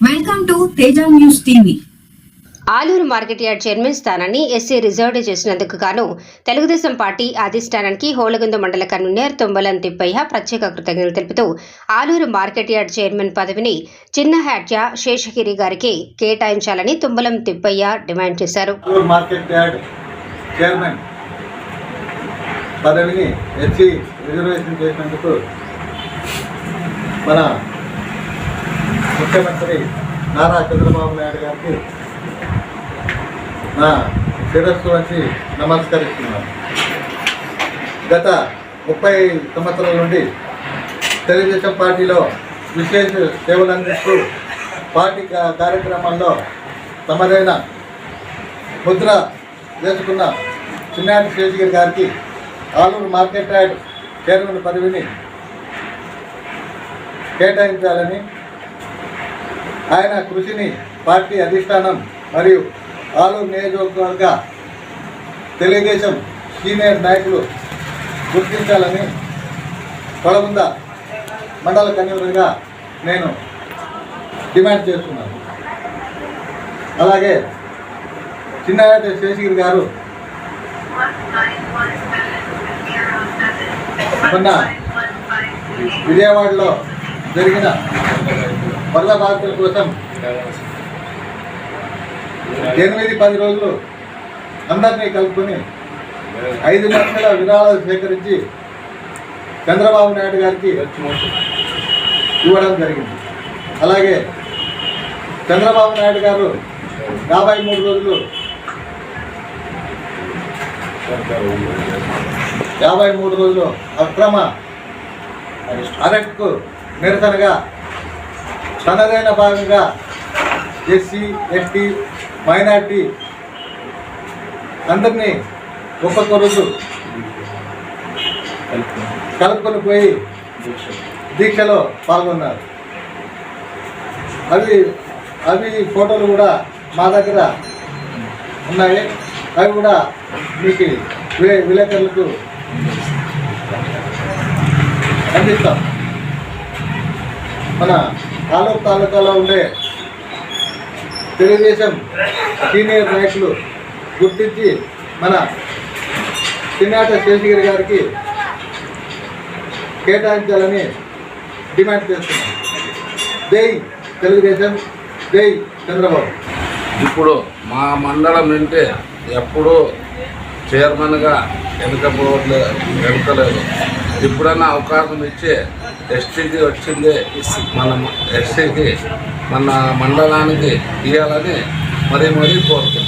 Welcome to Teja news TV. Alur market yard chairman స్థానాన్ని SC reserved చేసినందుకు గాను Telugu Desam party అధిష్టానానికి హోళగుంద మండల కన్వీనర్ తుమ్మలం తిప్పయ్య ప్రత్యేక కృతజ్ఞతలు తెలుపుతూ ఆలూరు మార్కెట్ యార్డ్ చైర్మన్ పదవిని చిన్న హ్యాట్య శేషగిరి గారికి కేటాయించాలని తుమ్మలం తిప్పయ్య డిమాండ్ చేశారు. ఆలూరు మార్కెట్ యార్డ్ చైర్మన్ పదవిని ఎస్సీ రిజర్వేషన్ చేసినందుకు మన ముఖ్యమంత్రి నారా చంద్రబాబు నాయుడు గారికి నా శిరస్సు వచ్చి నమస్కరిస్తున్నాను. గత ముప్పై సంవత్సరాల నుండి తెలుగుదేశం పార్టీలో విశేష సేవలు అందిస్తూ పార్టీ కా- కార్యక్రమాల్లో తమదైన ముద్ర వేసుకున్న చిన్నాటి శేషగిరి గారికి ఆలూరు మార్కెట్ యార్డ్ చైర్మన్ పదవిని కేటాయించాలని ఆయన కృషిని పార్టీ అధిష్టానం మరియు ఆలూరు నియోజకవర్గ తెలుగుదేశం సీనియర్ నాయకులు గుర్తించాలని కొలగుంద మండల కన్వీనర్గా నేను డిమాండ్ చేస్తున్నాను. అలాగే చిన్నారెడ్డి శేషగిరి గారు మొన్న విజయవాడలో జరిగిన వరద బాధితుల కోసం ఎనిమిది పది రోజులు అందరినీ కలుపుకొని ఐదు లక్షల విరాళాలు సేకరించి చంద్రబాబు నాయుడు గారికి ఇవ్వడం జరిగింది. అలాగే చంద్రబాబు నాయుడు గారు యాభై మూడు రోజులు యాభై మూడు రోజులు అక్రమ అరెస్ట్కు నిరసనగా తనదైన భాగంగా ఎస్సీ ఎస్టీ మైనార్టీ అందరినీ ఒక్కొక్క రోజు కలుపుకొని పోయి దీక్షలో పాల్గొన్నారు. అవి అవి ఫోటోలు కూడా మా దగ్గర ఉన్నాయి. అవి కూడా మీకు విలేకరులకు అందిస్తాం. మన ఆలూరు తాలూకాలో ఉండే తెలుగుదేశం సీనియర్ నాయకులు గుర్తించి మన చిన్నాట శేషగిరి గారికి కేటాయించాలని డిమాండ్ చేస్తున్నాం. జై తెలుగుదేశం జై చంద్రబాబు. ఇప్పుడు మా మండలం నుండి ఎప్పుడూ చైర్మన్గా వెనుకపోవట్లేదు వెనుకలేదు ఎప్పుడన్నా అవకాశం ఇచ్చి ఎస్టీకి వచ్చింది మన ఎస్టీకి మన మండలానికి ఇవ్వాలని మరీ మరీ కోరుతున్నాం